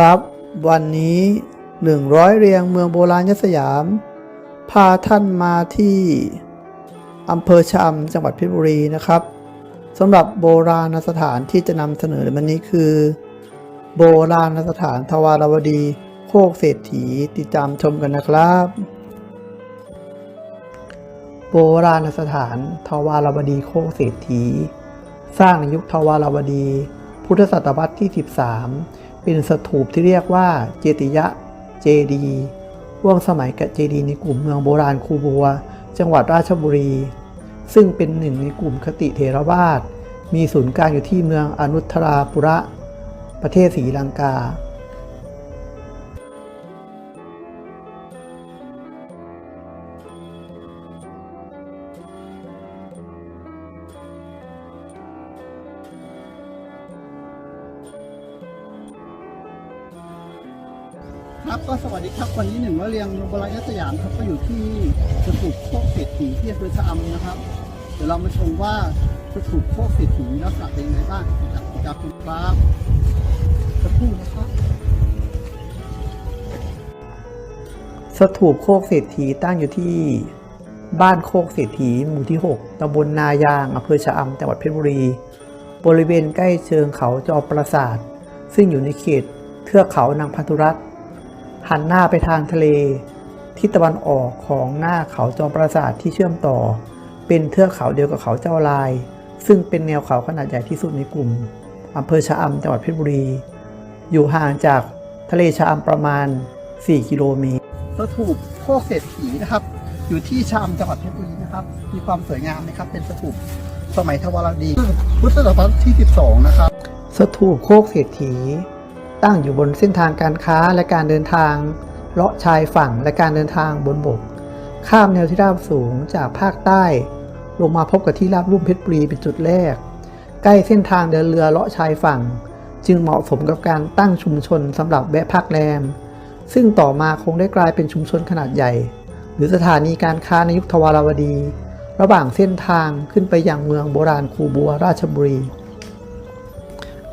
ครับ วันนี้ 100 เรียงเมืองโบราณยสยาม พาท่านมาที่อำเภอชะอำจังหวัดเพชรบุรีนะครับสำหรับโบราณสถานที่จะนำเสนอในวันนี้คือ โบราณสถานทวารวดีโคกเศรษฐีติดตามชมกันนะครับ โบราณสถานทวารวดีโคกเศรษฐี สร้างในยุคทวารวดี พุทธศตวรรษที่ 13 เป็นสถูปที่เรียกว่าเจติยะเจดีย์ร่วมสมัยกับเจดีในกลุ่มเมืองโบราณคูบัว จังหวัดราชบุรี ซึ่งเป็นหนึ่งในกลุ่มคติเทรวาสมีศูนย์กลางอยู่ที่เมืองอนุทราปุระ ประเทศศรีลังกา ครับวันนี้หนึ่งร้อยเรียงโบราณยสยามครับก็อยู่ที่สถูปโคกเศรษฐีที่อำเภอชะอำนะครับ เดี๋ยวเรามาชมว่าสถูปโคกเศรษฐีลักษณะเป็นยังไงบ้างจากจากคุณครับสักครู่นะครับสถูปโคกเศรษฐีตั้งอยู่ที่บ้านโคกเศรษฐีหมู่ที่ 6ตำบลนายางอำเภอชะอำจังหวัดเพชรบุรี บริเวณใกล้เชิงเขาจอมปราสาท ซึ่งอยู่ในเขตเทือกเขานางพันธุรัตน์ หันหน้าไปทางทะเลทิศตะวันออกของหน้าเขาจอมปราสาทที่เชื่อมต่อ เป็นเทือกเขาเดียวกับเขาเจ้าลาย ซึ่งเป็นแนวเขาขนาดใหญ่ที่สุดในกลุ่มอำเภอชะอำจังหวัดเพชรบุรี อยู่ห่างจากทะเลชะอำประมาณ 4 กิโลเมตรสถูปโคกเศรษฐีนะครับ อยู่ที่ชะอำจังหวัดเพชรบุรีนะครับ มีความสวยงามนะครับ เป็นสถูปสมัยทวารวดี พุทธศตวรรษที่ 12 นะครับ สถูปโคกเศรษฐี ตั้งอยู่บนเส้นทางการค้าและการเดินทางเลาะชายฝั่งและการเดินทางบนบก ข้ามแนวที่ราบสูงจากภาคใต้ ลงมาพบกับที่ราบลุ่มเพชรบุรีเป็นจุดแรก ใกล้เส้นทางเดินเรือเลาะชายฝั่ง จึงเหมาะสมกับการตั้งชุมชนสำหรับแวะพักแรม ซึ่งต่อมาคงได้กลายเป็นชุมชนขนาดใหญ่ หรือสถานีการค้าในยุคทวารวดี ระหว่างเส้นทางขึ้นไปยังเมืองโบราณคูบัวราชบุรี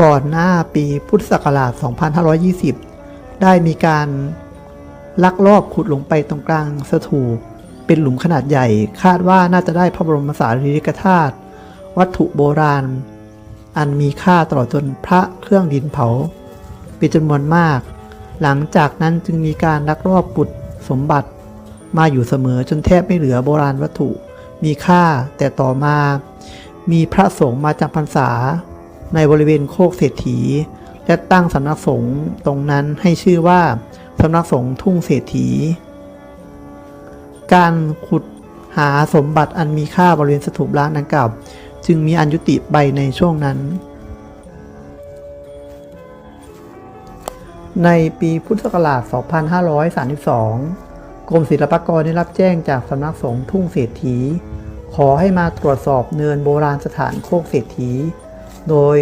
ก่อนหน้าปีพุทธศักราช 2520 ได้มีการลักลอบขุดลงไปตรงกลางสถูปเป็นหลุมขนาดใหญ่ คาดว่าน่าจะได้พระบรมสารีริกธาตุวัตถุโบราณ อันมีค่าตลอดจนพระเครื่องดินเผา เป็นจำนวนมาก หลังจากนั้นจึงมีการลักลอบปุดสมบัติมาอยู่เสมอจนแทบไม่เหลือโบราณวัตถุมีค่าแต่ต่อมา มีพระสงฆ์มาจำพรรษา ในบริเวณโคกเศรษฐี และตั้งสำนักสงฆ์ตรงนั้นให้ชื่อว่าสำนักสงฆ์ทุ่งเศรษฐี การขุดหาสมบัติอันมีค่าบริเวณสถูปล้างดังกล่าวจึงมีอันยุติไปในช่วงนั้น ในปีพุทธศักราช 2532 กรมศิลปากรได้รับแจ้งจากสำนักสงฆ์ทุ่งเศรษฐี ขอให้มาตรวจสอบเนินโบราณสถานโคกเศรษฐี โดย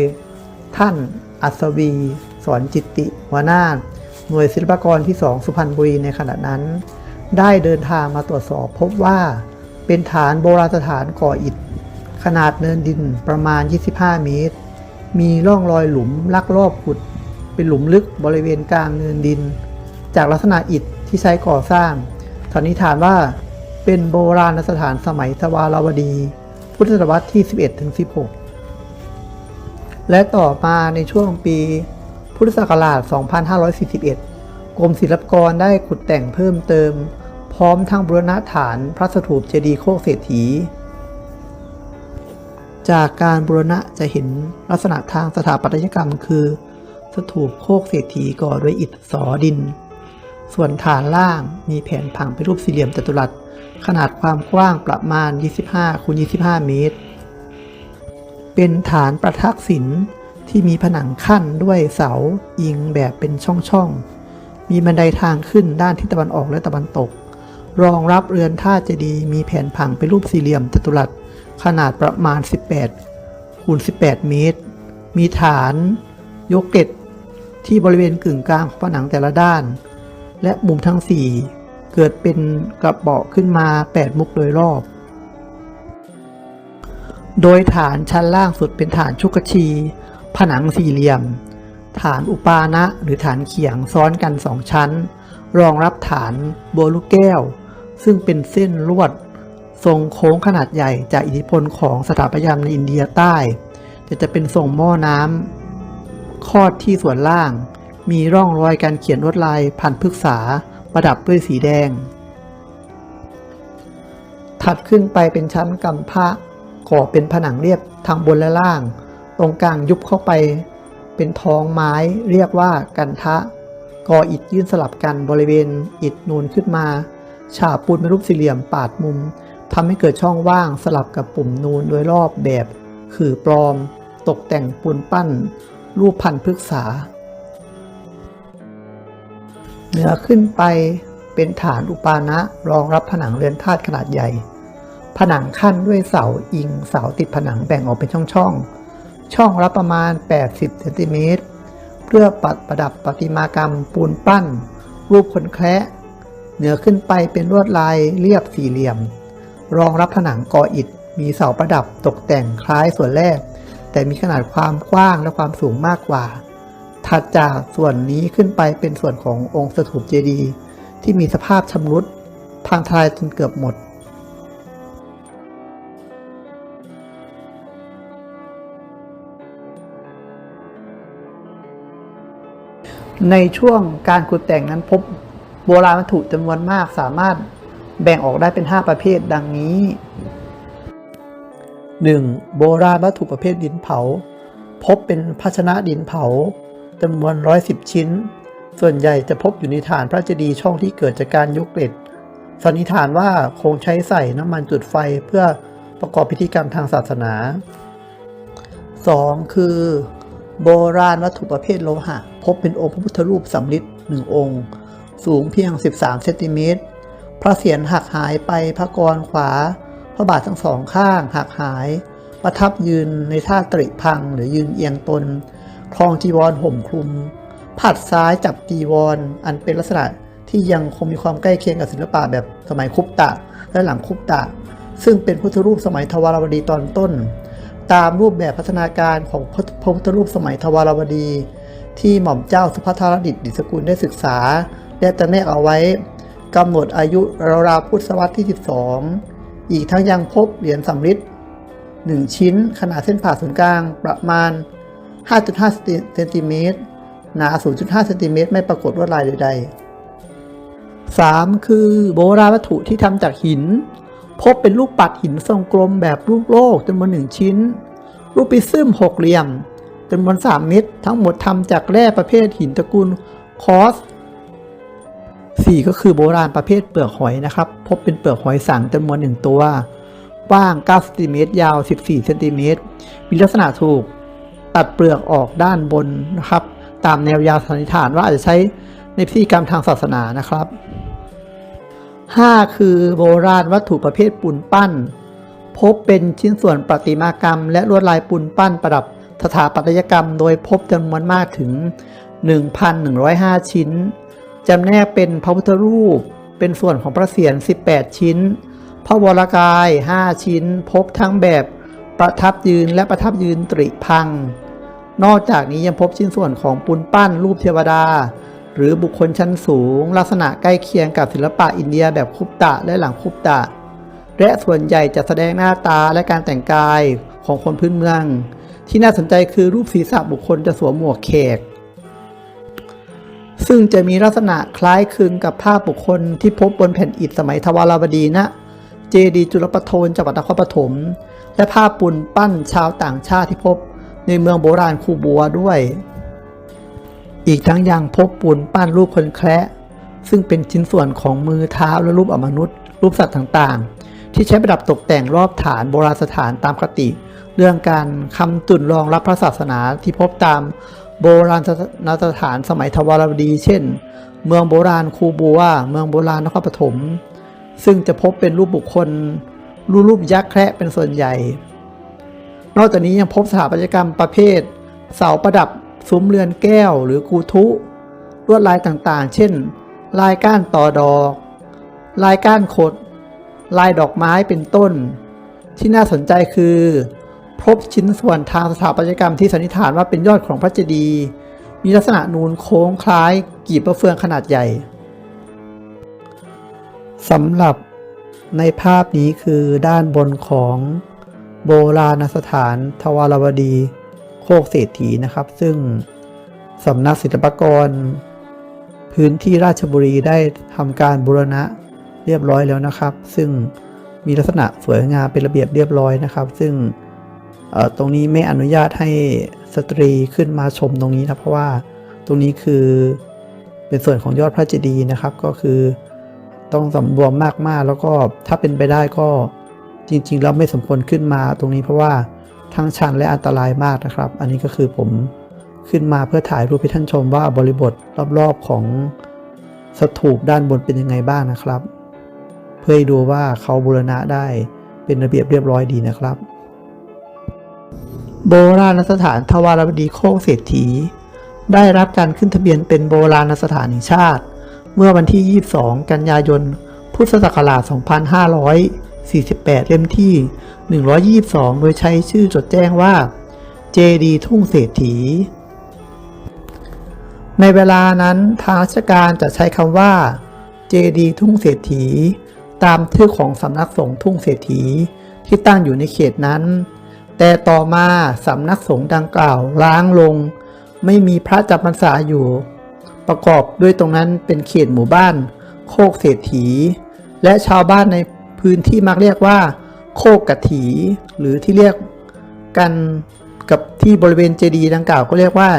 ท่านอัศวี สอนจิตติวนาหน่วยศิลปากรที่ 2 สุพรรณบุรีในขณะนั้น ได้เดินทางมาตรวจสอบพบว่าเป็นฐานโบราณสถานก่ออิฐ ขนาดเนินดินประมาณ 25 เมตร มีร่องรอยหลุมลักลอบขุด เป็นหลุมลึกบริเวณกลางเนินดิน จากลักษณะอิฐที่ใช้ก่อสร้างสันนิษฐานว่าเป็นโบราณสถานสมัยทวารวดี พุทธศตวรรษที่ 11ถึง16 และต่อมาในช่วงปีพุทธศักราช 2541 กรมศิลปากรได้ขุดแต่งเพิ่มเติม พร้อมทั้งบรณะฐานพระสถูปเจดีย์โคกเศรษฐี จากการบรณะจะเห็นลักษณะทางสถาปัตยกรรมคือ สถูปโคกเศรษฐีก่อด้วยอิฐสอดิน ส่วนฐานล่างมีแผนผังเป็นรูปสี่เหลี่ยมจัตุรัส ขนาดความกว้างประมาณ 25คูณ25 เมตร เป็นฐานประทักษิณที่มีผนังขั้นด้วยเสาอิงแบบเป็นช่องๆ มีบันไดทางขึ้นด้านทิศตะวันออกและตะวันตก รองรับเรือนท่าเจดีย์มีแผนผังเป็นรูปสี่เหลี่ยมจัตุรัสขนาดประมาณ 18คูณ18 เมตร มีฐานยกเกตที่บริเวณกึ่งกลางของผนังแต่ละด้าน และมุมทั้ง 4 เกิดเป็นกระเบาะขึ้นมา 8 มุกโดยรอบ โดยฐานชั้นล่างสุดเป็นฐานชุกชี ผนังสี่เหลี่ยม ฐานอุปานะหรือฐานเขียงซ้อนกันสองชั้น รองรับฐานโบลูกแก้ว ซึ่งเป็นเส้นลวด ทรงโค้งขนาดใหญ่จากอิทธิพลของสถาปัตยกรรมในอินเดียใต้แต่จะเป็นทรงหม้อน้ำคอดที่ส่วนล่าง มีร่องรอยการเขียนลวดลายพันพฤกษาประดับด้วยสีแดง ถัดขึ้นไปเป็นชั้นกำพระ ก่อเป็นผนังเรียบทางบนและล่าง ตรงกลางยุบเข้าไป เป็นท้องไม้เรียกว่ากันทะ ก่ออิฐยื่นสลับกันบริเวณอิฐนูนขึ้นมา ฉาบปูนเป็นรูปสี่เหลี่ยมปาดมุมทำให้เกิดช่องว่างสลับกับปุ่มนูนโดยรอบแบบขื่อปลอม ตกแต่งปูนปั้น รูปพันธุ์พฤกษา เหนือขึ้นไปเป็นฐานอุปานะรองรับผนังเรือนธาตุขนาดใหญ่ ผนังขั้นด้วยเสาอิงเสาติดผนังแบ่งออกเป็นช่องๆช่องละประมาณ 80เซนติเมตรเพื่อปัดประดับประติมากรรมปูนปั้น รูปคนแคระเหนือขึ้นไปเป็นลวดลายเรียบสี่เหลี่ยม รองรับผนังกออิฐมีเสาประดับตกแต่งคล้ายส่วนแรก แต่มีขนาดความกว้างและความสูงมากกว่า ถัดจากส่วนนี้ขึ้นไปเป็นส่วนขององค์สถูปเจดีย์ที่มีสภาพชำรุด พังทลายจนเกือบหมด ในช่วงการขุดแต่งนั้นพบโบราณวัตถุจำนวนมากสามารถแบ่งออกได้เป็น 5 ประเภทดังนี้ 1. โบราณวัตถุประเภทดินเผา พบเป็นภาชนะดินเผาจำนวน 110 ชิ้น ส่วนใหญ่จะพบอยู่ในฐานพระเจดีย์ช่องที่เกิดจากการยกเกล็ดสันนิษฐานว่าคงใช้ใส่น้ำมันจุดไฟเพื่อประกอบพิธีกรรมทางศาสนา 2. คือ โบราณวัตถุประเภทโลหะ พบเป็นองค์พระพุทธรูปสำริดหนึ่งองค์ สูงเพียง 13 เซนติเมตร พระเศียรหักหายไปพระกรขวา พระบาททั้งสองข้างหักหาย ประทับยืนในท่าตริพังหรือยืนเอียงตนครองจีวรห่มคลุม ผัดซ้ายจับจีวรอันเป็นลักษณะที่ยังคงมีความใกล้เคียงกับศิลปะแบบสมัยคุปตะ และหลังคุปตะ ซึ่งเป็นพุทธรูปสมัยทวารวดีตอนต้น ตามรูปแบบพัฒนาการของพระพุทธรูปสมัยทวารวดี ที่หม่อมเจ้าสุภัทรดิษฐ์ดิษกุลได้ศึกษา และจำแนกเอาไว้กำหนดอายุราวๆพุทธศตวรรษที่ 12 อีกทั้งยังพบเหรียญสำริดหนึ่งชิ้นขนาดเส้นผ่าศูนย์กลางประมาณ 5.5 เซนติเมตรหนา 0.5 เซนติเมตรไม่ปรากฏลวดลายใดๆ 3. คือโบราณวัตถุที่ทำจากหิน พบเป็นลูกปัดหินทรงกลมแบบลูกโลกจำนวนหนึ่งชิ้น รูปปิซึมหกเหลี่ยม จำนวน 3 เม็ดทั้งหมดทำจากแร่ประเภทหินตระกูลคอส 4 ก็คือโบราณประเภทเปลือกหอยนะครับ พบเป็นเปลือกหอยสังจำนวนหนึ่งตัวกว้าง9เซนติเมตร ยาว 14เซนติเมตร มีลักษณะถูกตัดเปลือกออกด้านบนนะครับ ตามแนวยาวสันนิษฐานว่าอาจจะใช้ในพิธีกรรมทางศาสนานะครับ 5 คือโบราณวัตถุประเภทปูนปั้น พบเป็นชิ้นส่วนประติมากรรม และลวดลายปูนปั้นประดับ สถาปัตยกรรมโดยพบจำนวนมากถึง 1,105 ชิ้น จำแนกเป็นพระพุทธรูป เป็นส่วนของพระเศียร 18 ชิ้น พระวรกาย 5 ชิ้น พบทั้งแบบประทับยืนและประทับยืนตริพัง นอกจากนี้ยังพบชิ้นส่วนของปูนปั้นรูปเทวดา หรือบุคคลชั้นสูง ลักษณะใกล้เคียงกับศิลปะอินเดียแบบคุปตะและหลังคุปตะ และส่วนใหญ่จะแสดงหน้าตาและการแต่งกายของคนพื้นเมือง ที่น่าสนใจคือรูปศีรษะบุคคลจะสวมหมวกแขก ซึ่งจะมีลักษณะคล้ายคลึงกับภาพบุคคลที่พบบนแผ่นอิฐสมัยทวารวดีณเจดีจุลปโทนจังหวัดนครปฐมและภาพปูนปั้นชาวต่างชาติที่พบในเมืองโบราณคูบัวด้วย อีกทั้งยังพบปูนปั้นรูปคนแคระซึ่งเป็นชิ้นส่วนของมือเท้าและรูปอมนุษย์ รูปสัตว์ต่างๆ ที่ใช้ประดับตกแต่งรอบฐานโบราณสถานตามคติ เรื่องการคำจุดรองรับพระศาสนาที่พบตามโบราณสถานสมัยทวารวดี เช่น เมืองโบราณคูบัว เมืองโบราณนครปฐมซึ่งจะพบเป็นรูปบุคคล รูปรูปยักษ์แคระเป็นส่วนใหญ่ นอกจากนี้ยังพบสถาปัตยกรรมประเภท เสาประดับซุ้มเรือนแก้วหรือกูทุลวดลายต่างๆ เช่น ลายก้านต่อดอก ลายก้านขด ลายดอกไม้เป็นต้น ที่น่าสนใจคือ พบชิ้นส่วนทางสถาปัตยกรรมที่สันนิษฐานว่าเป็นยอดของพระเจดีย์มีลักษณะนูนโค้งคล้ายกีบมะเฟืองขนาดใหญ่สำหรับในภาพนี้คือด้านบนของโบราณสถานทวารวดีโคกเศรษฐีนะครับ ซึ่งสำนักศิลปากร พื้นที่ราชบุรีได้ทำการบูรณะเรียบร้อยแล้วนะครับ ซึ่งมีลักษณะสวยงามเป็นระเบียบเรียบร้อยนะครับ ซึ่ง ตรงนี้ไม่อนุญาตให้สตรีขึ้นมาชมตรงนี้นะเพราะว่าตรงนี้คือเป็นส่วนของยอดพระเจดีย์นะครับ ก็คือต้องสำรวมมากๆ แล้วก็ถ้าเป็นไปได้ก็จริงๆแล้วไม่สมควรขึ้นมาตรงนี้เพราะว่าทั้งชันและอันตรายมากนะครับ อันนี้ก็คือผมขึ้นมาเพื่อถ่ายรูปให้ท่านชมว่าบริบทรอบๆของสถูปด้านบนเป็นยังไงบ้างนะครับ เพื่อให้ดูว่าเขาบูรณะได้เป็นระเบียบเรียบร้อยดีนะครับ โบราณสถานทวารวดีโคกเศรษฐี ได้รับการขึ้นทะเบียนเป็นโบราณสถานแห่งชาติ เมื่อวันที่ 22 กันยายน พุทธศักราช 2548 เล่มที่ 122 โดยใช้ชื่อจดแจ้งว่า เจดีทุ่งเศรษฐี ในเวลานั้นทางราชการจะใช้คำว่า เจดีทุ่งเศรษฐี ตามชื่อของสำนักสงฆ์ทุ่งเศรษฐีที่ตั้งอยู่ในเขตนั้น แต่ต่อมาสำนักสงฆ์ดังกล่าวล้างลง ไม่มีพระจำพรรษาอยู่ ประกอบด้วยตรงนั้นเป็นเขตหมู่บ้าน โคกเศรษฐี และชาวบ้านในพื้นที่มักเรียกว่า โคกกะถี หรือที่เรียกกันกับที่บริเวณเจดีดังกล่าวก็เรียกว่า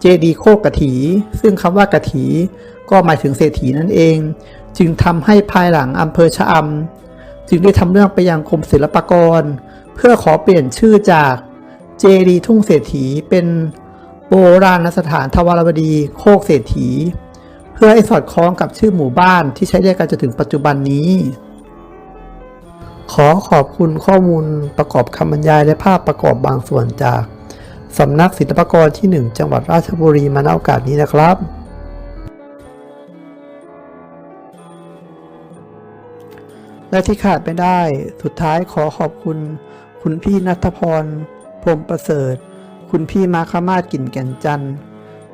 เจดีโคกกะถี ซึ่งคำว่ากะถี ก็หมายถึงเศรษฐีนั่นเอง จึงทำให้ภายหลังอำเภอชะอำจึงได้ทำเรื่องไปยังกรมศิลปากร พื่อขอเปลี่ยนชื่อจากเจดีทุ่งเศรษฐีเป็นโบราณสถานทวารวดีโคกเศรษฐี เพื่อให้สอดคล้องกับชื่อหมู่บ้านที่ใช้เรียกกันจนถึงปัจจุบันนี้ ขอขอบคุณข้อมูลประกอบคำบรรยายและภาพประกอบบางส่วนจากสำนักศิลปากรที่ 1 จังหวัดราชบุรีมาณโอกาสนี้นะครับและที่ขาดไม่ได้ สุดท้ายขอขอบคุณ คุณพี่นัทพร พรมประเสริฐ คุณพี่มาคามาศกิ่นแก่นจันทร์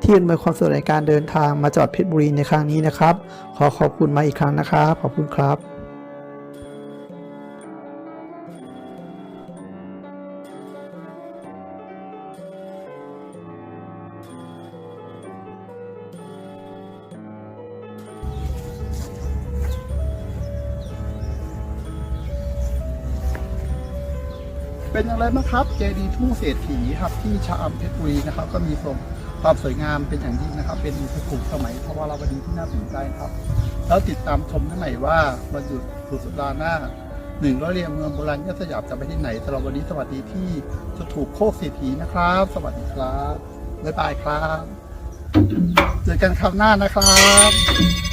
ที่อำนวยความสะดวกในการเดินทางมาจังหวัดเพชรบุรีในครั้งนี้นะครับ ขอขอบคุณมาอีกครั้งนะครับ ขอบคุณครับ เป็นอย่างไรบ้างครับ เจดีย์ทุ่งเศรษฐีครับที่ชะอำเพชรบุรีนะครับ ก็มีความสวยงามเป็นอย่างยิ่งนะครับ เป็นสถูปสมัยทวารวดีที่น่าสนใจครับ แล้วติดตามชมได้ใหม่ว่าวันหยุดสุดสัปดาห์หน้าหนึ่งร้อยเรียงเมืองโบราณยศยามจะไปที่ไหนสำหรับวันนี้สวัสดีที่สถูปโคกเศรษฐีนะครับ สวัสดีครับบ๊ายบายครับ เจอกันคราวหน้านะครับ